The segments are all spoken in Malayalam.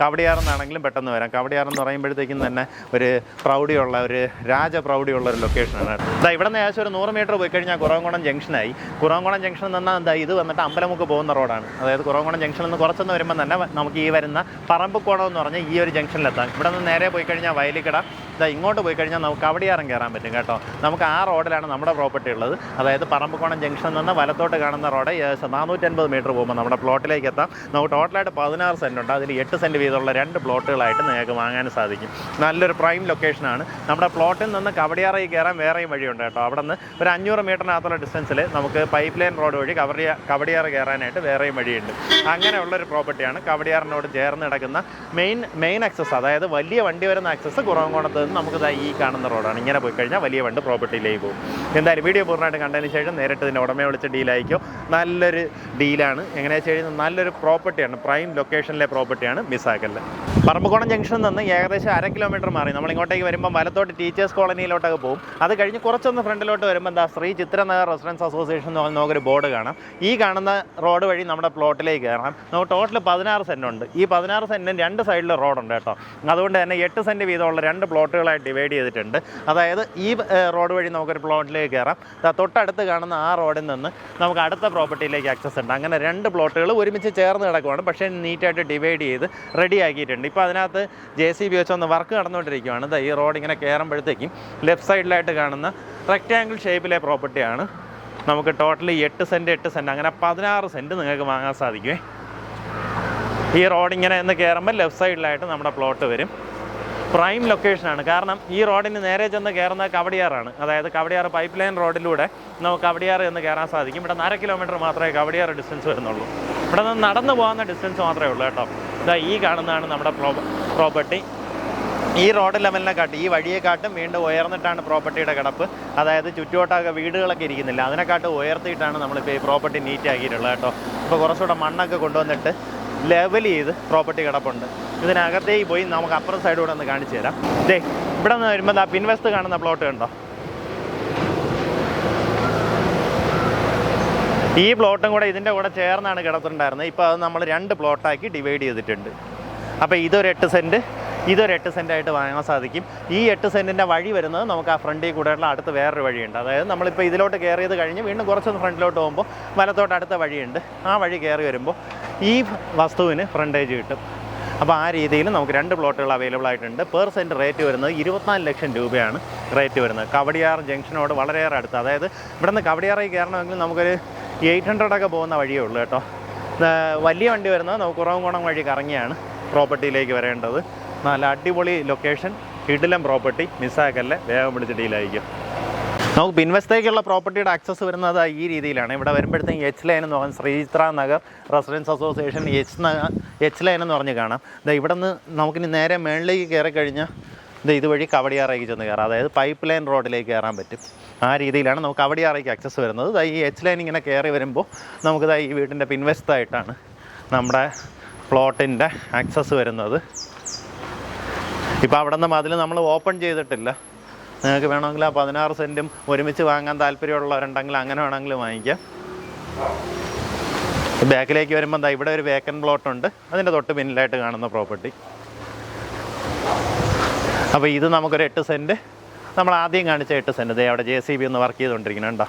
കവടിയാറെന്നാണെങ്കിലും പെട്ടെന്ന് വരാം. കവടിയാറെന്ന് പറയുമ്പോഴത്തേക്കും തന്നെ ഒരു പ്രൗഢിയുള്ള ഒരു രാജ രാജപ്രൗഢിയുള്ള ഒരു ലൊക്കേഷനാണ് ഇതാ ഇവിടെ നിന്ന് ഏകദേശം ഒരു നൂറ് മീറ്റർ പോയി കഴിഞ്ഞാൽ കുറവംകുളം ജംഗ്ഷനായി കുറവംകുളം ജംഗ്ഷനിൽ നിന്നാൽ എന്താ ഇത് വന്നിട്ട് അമ്പലമുക്ക് പോകുന്ന റോഡാണ് അതായത് കുറവംകുളം ജംഗ്ഷനിൽ നിന്ന് കുറച്ചൊന്ന് വരുമ്പോൾ തന്നെ നമുക്ക് ഈ വരുന്ന പറമ്പുക്കോണം എന്ന് പറഞ്ഞാൽ ഈ ഒരു ജംഗ്ഷനിലെത്താം ഇവിടെ നിന്ന് നേരെ പോയി കഴിഞ്ഞാൽ വയലിക്കട ഇതാ ഇങ്ങോട്ട് പോയി കഴിഞ്ഞാൽ നമുക്ക് കവടിയാറം കയറാൻ പറ്റും കേട്ടോ. നമുക്ക് ആ റോഡിലാണ് നമ്മുടെ പ്രോപ്പർട്ടി ഉള്ളത്. അതായത് പറമ്പക്കോണം ജംഗ്ഷനിൽ നിന്ന് വലത്തോട്ട് കാണുന്ന റോഡ് നാനൂറ്റൻപത് മീറ്റർ പോകുമ്പോൾ നമ്മുടെ പ്ലോട്ടിലേക്ക് എത്താം. നമുക്ക് ടോട്ടലായിട്ട് പതിനാറ് സെന്റ് ഉണ്ട്. അതിൽ എട്ട് സെന്റ് വീതമുള്ള രണ്ട് പ്ലോട്ടുകളായിട്ട് നിങ്ങൾക്ക് വാങ്ങാൻ സാധിക്കും. നല്ലൊരു പ്രൈം ലൊക്കേഷനാണ് നമ്മുടെ പ്ലോട്ടിൽ നിന്ന് കവടിയാറയിൽ കയറാൻ വേറെയും വഴിയുണ്ട് കേട്ടോ. അവിടെ നിന്ന് ഒരു അഞ്ഞൂറ് മീറ്ററിനകത്തുള്ള ഡിസ്റ്റൻസിൽ നമുക്ക് പൈപ്പ് ലൈൻ റോഡ് വഴി കവടിയ കവടിയാറ് കയറാനായിട്ട് വേറെയും വഴിയുണ്ട്. അങ്ങനെയുള്ളൊരു പ്രോപ്പർട്ടിയാണ് കവടിയാറിനോട് ചേർന്ന് കിടക്കുന്ന മെയിൻ മെയിൻ ആക്സസ് അതായത് വലിയ വണ്ടി വരുന്ന ആക്സസ് കുറവങ്കോണത്ത് നിന്ന് നമുക്ക് ഈ കാണുന്ന റോഡാണ്. ഇങ്ങനെ പോയി കഴിഞ്ഞാൽ വലിയ വണ്ട് പ്രോപ്പർട്ടിയിലേക്ക് പോകും. എന്തായാലും വീഡിയോ പൂർണമായിട്ട് കണ്ടതിന് ശേഷം നേരിട്ട് ഇതിന്റെ ഉടമയെ വിളിച്ച് ഡീലായിരിക്കും നല്ലൊരു ഡീലാണ് എങ്ങനെയാ വെച്ച് കഴിഞ്ഞാൽ നല്ലൊരു പ്രോപ്പർട്ടിയാണ്. പ്രൈം ലൊക്കേഷനിലെ പ്രോപ്പർട്ടിയാണ് മിസ്സാക്കല്ല പറമ്പുകോണം ജംഗ്ഷനിൽ നിന്ന് ഏകദേശം അര കിലോമീറ്റർ മാറി. നമ്മൾ ഇങ്ങോട്ടേക്ക് വരുമ്പോൾ വലത്തോട്ട് ടീച്ചേഴ്സ് കോളനിയിലോട്ടൊക്കെ പോകും. അത് കഴിഞ്ഞ് കുറച്ചൊന്ന് ഫ്രണ്ടിലോട്ട് വരുമ്പോൾ എന്താ ശ്രീ ചിത്രനഗർ റെസിഡൻസ് അസോസിയേഷൻ എന്ന് പറഞ്ഞ നമുക്കൊരു ബോർഡ് കാണാം. ഈ കാണുന്ന റോഡ് വഴി നമ്മുടെ പ്ലോട്ടിലേക്ക് കയറാം. നമുക്ക് ടോട്ടൽ പതിനാറ് സെന്റുണ്ട് ഈ പതിനാറ് സെന്റിന് രണ്ട് സൈഡിൽ റോഡുണ്ട് കേട്ടോ. അതുകൊണ്ട് തന്നെ എട്ട് സെന്റ് വീതമുള്ള രണ്ട് പ്ലോട്ടുകളായിട്ട് ഡിവൈഡ് ചെയ്തിട്ടുണ്ട്. അതായത് ഈ റോഡ് വഴി നമുക്കൊരു പ്ലോട്ടിലേക്ക് കയറാം. തൊട്ടടുത്ത് കാണുന്ന ആ റോഡിൽ നിന്ന് നമുക്ക് അടുത്ത പ്രോപ്പർട്ടിയിലേക്ക് ആക്സസ് ഉണ്ട്. അങ്ങനെ രണ്ട് പ്ലോട്ടുകൾ ഒരുമിച്ച് ചേർന്ന് കിടക്കുവാണ്. പക്ഷേ നീറ്റായിട്ട് ഡിവൈഡ് ചെയ്ത് റെഡി ആക്കിയിട്ടുണ്ട്. ഇപ്പോൾ അതിനകത്ത് ജെ സി ബി വെച്ചൊന്ന് വർക്ക് നടന്നുകൊണ്ടിരിക്കുകയാണ് ഈ റോഡ് ഇങ്ങനെ കയറുമ്പോഴത്തേക്കും ലെഫ്റ്റ് സൈഡിലായിട്ട് കാണുന്ന റെക്റ്റാങ്കിൾ ഷേപ്പിലെ പ്രോപ്പർട്ടിയാണ് നമുക്ക് ടോട്ടലി എട്ട് സെന്റ് എട്ട് സെന്റ് അങ്ങനെ പതിനാറ് സെന്റ് നിങ്ങൾക്ക് വാങ്ങാൻ സാധിക്കുമേ ഈ റോഡ് ഇങ്ങനെ ഒന്ന് കയറുമ്പോൾ ലെഫ്റ്റ് സൈഡിലായിട്ട് നമ്മുടെ പ്ലോട്ട് വരും. പ്രൈം ലൊക്കേഷനാണ്. കാരണം ഈ റോഡിന് നേരെ ചെന്ന് കയറുന്നത് കവടിയാറാണ്. അതായത് കവടിയാറ് പൈപ്പ് ലൈൻ റോഡിലൂടെ നമുക്ക് കവടിയാറ് എന്ന് കയറാൻ സാധിക്കും. ഇവിടെ അര കിലോമീറ്റർ മാത്രമേ കവടിയാറ് ഡിസ്റ്റൻസ് വരുന്നുള്ളൂ. ഇവിടെ നിന്ന് നടന്നു പോകുന്ന ഡിസ്റ്റൻസ് മാത്രമേ ഉള്ളൂ കേട്ടോ. ഇതാ ഈ കാണുന്നതാണ് നമ്മുടെ പ്രോപ്പർട്ടി ഈ റോഡ് ലെവലിനെ കാട്ടി ഈ വഴിയെക്കാട്ടും വീണ്ടും ഉയർന്നിട്ടാണ് പ്രോപ്പർട്ടിയുടെ കിടപ്പ്. അതായത് ചുറ്റുവട്ടമൊക്കെ വീടുകളൊക്കെ ഇരിക്കുന്നില്ല. അതിനെക്കാട്ടും ഉയർത്തിയിട്ടാണ് നമ്മളിപ്പോൾ ഈ പ്രോപ്പർട്ടി നീറ്റ് ആക്കിയിട്ടുള്ളത് കേട്ടോ. ഇപ്പോൾ കുറച്ചുകൂടെ മണ്ണൊക്കെ കൊണ്ടുവന്നിട്ട് ലെവൽ ചെയ്ത് പ്രോപ്പർട്ടി കിടപ്പുണ്ട്. ഇതിനകത്തേക്ക് പോയി നമുക്ക് അപ്പുറം സൈഡൂടെ ഒന്ന് കാണിച്ചു തരാം. ദേ ഇവിടെ നിന്ന് വരുമ്പോൾ ആ പിൻവെസ്റ്റ് കാണുന്ന പ്ലോട്ട് കണ്ടോ? ഈ പ്ലോട്ടും കൂടെ ഇതിന്റെ കൂടെ ചേർന്നാണ് കിടത്തിട്ടുണ്ടായിരുന്നത്. ഇപ്പോൾ അത് നമ്മൾ രണ്ട് പ്ലോട്ടാക്കി ഡിവൈഡ് ചെയ്തിട്ടുണ്ട്. അപ്പോൾ ഇതൊരു എട്ട് സെന്റ് ഇതൊരു എട്ട് സെന്റ് ആയിട്ട് വാങ്ങാൻ സാധിക്കും. ഈ എട്ട് സെന്റിന്റെ വഴി വരുന്നത് നമുക്ക് ആ ഫ്രണ്ടിൽ കൂടെയുള്ള അടുത്ത് വേറൊരു വഴിയുണ്ട്. അതായത് നമ്മളിപ്പോൾ ഇതിലോട്ട് കയറിയത് കഴിഞ്ഞ് വീണ്ടും കുറച്ചൊന്ന് ഫ്രണ്ടിലോട്ട് പോകുമ്പോൾ വലത്തോട്ട് അടുത്ത വഴിയുണ്ട്. ആ വഴി കയറി വരുമ്പോൾ ഈ വസ്തുവിന് ഫ്രണ്ടേജ് കിട്ടും. അപ്പോൾ ആ രീതിയിൽ നമുക്ക് രണ്ട് പ്ലോട്ടുകൾ അവൈലബിൾ ആയിട്ടുണ്ട്. പെർ സെന്റ് റേറ്റ് വരുന്നത് ഇരുപത്തിനാല് ലക്ഷം രൂപയാണ് റേറ്റ് വരുന്നത്. കവടിയാർ ജംഗ്ഷനോട് വളരെയേറെ അടുത്ത്. അതായത് ഇവിടെ നിന്ന് കവടിയാറേക്ക് കയറണമെങ്കിൽ നമുക്കൊരു എയ്റ്റ് ഹൺഡ്രഡൊക്കെ പോകുന്ന വഴിയേ ഉള്ളൂ കേട്ടോ. വലിയ വണ്ടി വരുന്നത് നമുക്ക് കുറവംകുണം വഴി കറങ്ങിയാണ് പ്രോപ്പർട്ടിയിലേക്ക് വരേണ്ടത്. നല്ല അടിപൊളി ലൊക്കേഷൻ ഇടിലം പ്രോപ്പർട്ടി മിസ്സാക്കല്ലേ? വേഗം വിളിച്ച് ഡീലായിരിക്കും നമുക്ക് പിൻവശത്തേക്കുള്ള പ്രോപ്പർട്ടിയുടെ ആക്സസ് വരുന്നത് ഈ രീതിയിലാണ്. ഇവിടെ വരുമ്പോഴത്തേക്കും എച്ച് ലൈൻ എന്ന് പറഞ്ഞാൽ Sreechitra Nagar residents association H H line എന്ന് പറഞ്ഞ് കാണാം. ദാ ഇവിടെ നിന്ന് നമുക്കിനി നേരെ മേളിലേക്ക് കയറി കഴിഞ്ഞാൽ ഇത് ഇതുവഴി കവടിയാറേക്ക് ചെന്ന് കയറാം. അതായത് പൈപ്പ് ലൈൻ റോഡിലേക്ക് കയറാൻ പറ്റും. ആ രീതിയിലാണ് നമുക്ക് കവടിയാറേക്ക് ആക്സസ് വരുന്നത്. ഈ എച്ച് ലൈൻ ഇങ്ങനെ കയറി വരുമ്പോൾ നമുക്ക് ദാ ഈ വീടിന്റെ പിൻവശത്തായിട്ടാണ് നമ്മുടെ പ്ലോട്ടിന്റെ ആക്സസ് വരുന്നത്. ഇപ്പോൾ അവിടെ നിന്ന് മതിൽ നമ്മൾ ഓപ്പൺ ചെയ്തിട്ടില്ല. നിങ്ങൾക്ക് വേണമെങ്കിൽ ആ പതിനാറ് സെന്റും ഒരുമിച്ച് വാങ്ങാൻ താല്പര്യമുള്ളവരുണ്ടെങ്കിൽ അങ്ങനെ വേണമെങ്കിൽ വാങ്ങിക്കാം. ബാക്കിലേക്ക് വരുമ്പോൾ എന്താ ഇവിടെ ഒരു വേക്കൻ പ്ലോട്ട് ഉണ്ട്. അതിന്റെ തൊട്ട് പിന്നിലായിട്ട് കാണുന്ന പ്രോപ്പർട്ടി അപ്പോൾ ഇത് നമുക്കൊരു എട്ട് സെന്റ് നമ്മൾ ആദ്യം കാണിച്ച എട്ട് സെന്റ് ദേ അവിടെ ജെ സി ബി ഒന്ന് വർക്ക് ചെയ്തുകൊണ്ടിരിക്കുന്നുണ്ടോ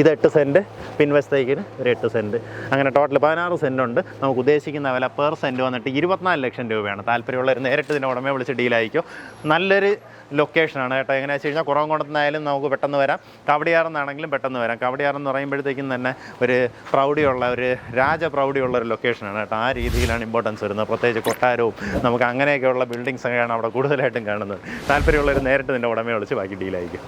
ഇത് എട്ട് സെന്റ് പിൻവശത്തേക്കിന് ഒരു എട്ട് സെന്റ് അങ്ങനെ ടോട്ടൽ പതിനാറ് സെന്റ് ഉണ്ട് നമുക്ക് ഉദ്ദേശിക്കുന്ന വില പെർ സെന്റ് വന്നിട്ട് ഇരുപത്തിനാല് ലക്ഷം രൂപയാണ്. താല്പര്യമുള്ളവർ നേരിട്ട് ഇതിന്റെ ഉടമയെ വിളിച്ച് ഡീലായിരിക്കും നല്ലൊരു ലൊക്കേഷനാണ് കേട്ടോ. എങ്ങനെയാണെന്ന് വെച്ച് കഴിഞ്ഞാൽ കുറവംകുളത്തുനിന്നായാലും നമുക്ക് പെട്ടെന്ന് വരാം. കവടിയാറെന്നാണെങ്കിലും പെട്ടെന്ന് വരാം. കവടിയാറെന്ന് പറയുമ്പോഴത്തേക്കും തന്നെ ഒരു പ്രൗഢിയുള്ള ഒരു രാജ രാജപ്രൗഢിയുള്ള ഒരു ലൊക്കേഷനാണ് കേട്ടോ. ആ രീതിയിലാണ് ഇമ്പോർട്ടൻസ് വരുന്നത്. പ്രത്യേകിച്ച് കൊട്ടാരവും നമുക്ക് അങ്ങനെയൊക്കെയുള്ള ബിൽഡിങ്സ് ഒക്കെയാണ് അവിടെ കൂടുതലായിട്ടും കാണുന്നത്. താല്പര്യമുള്ളവർ നേരിട്ട് നിന്റെ ഉടമയെ വിളിച്ച് ബാക്കി ഡീലായിരിക്കും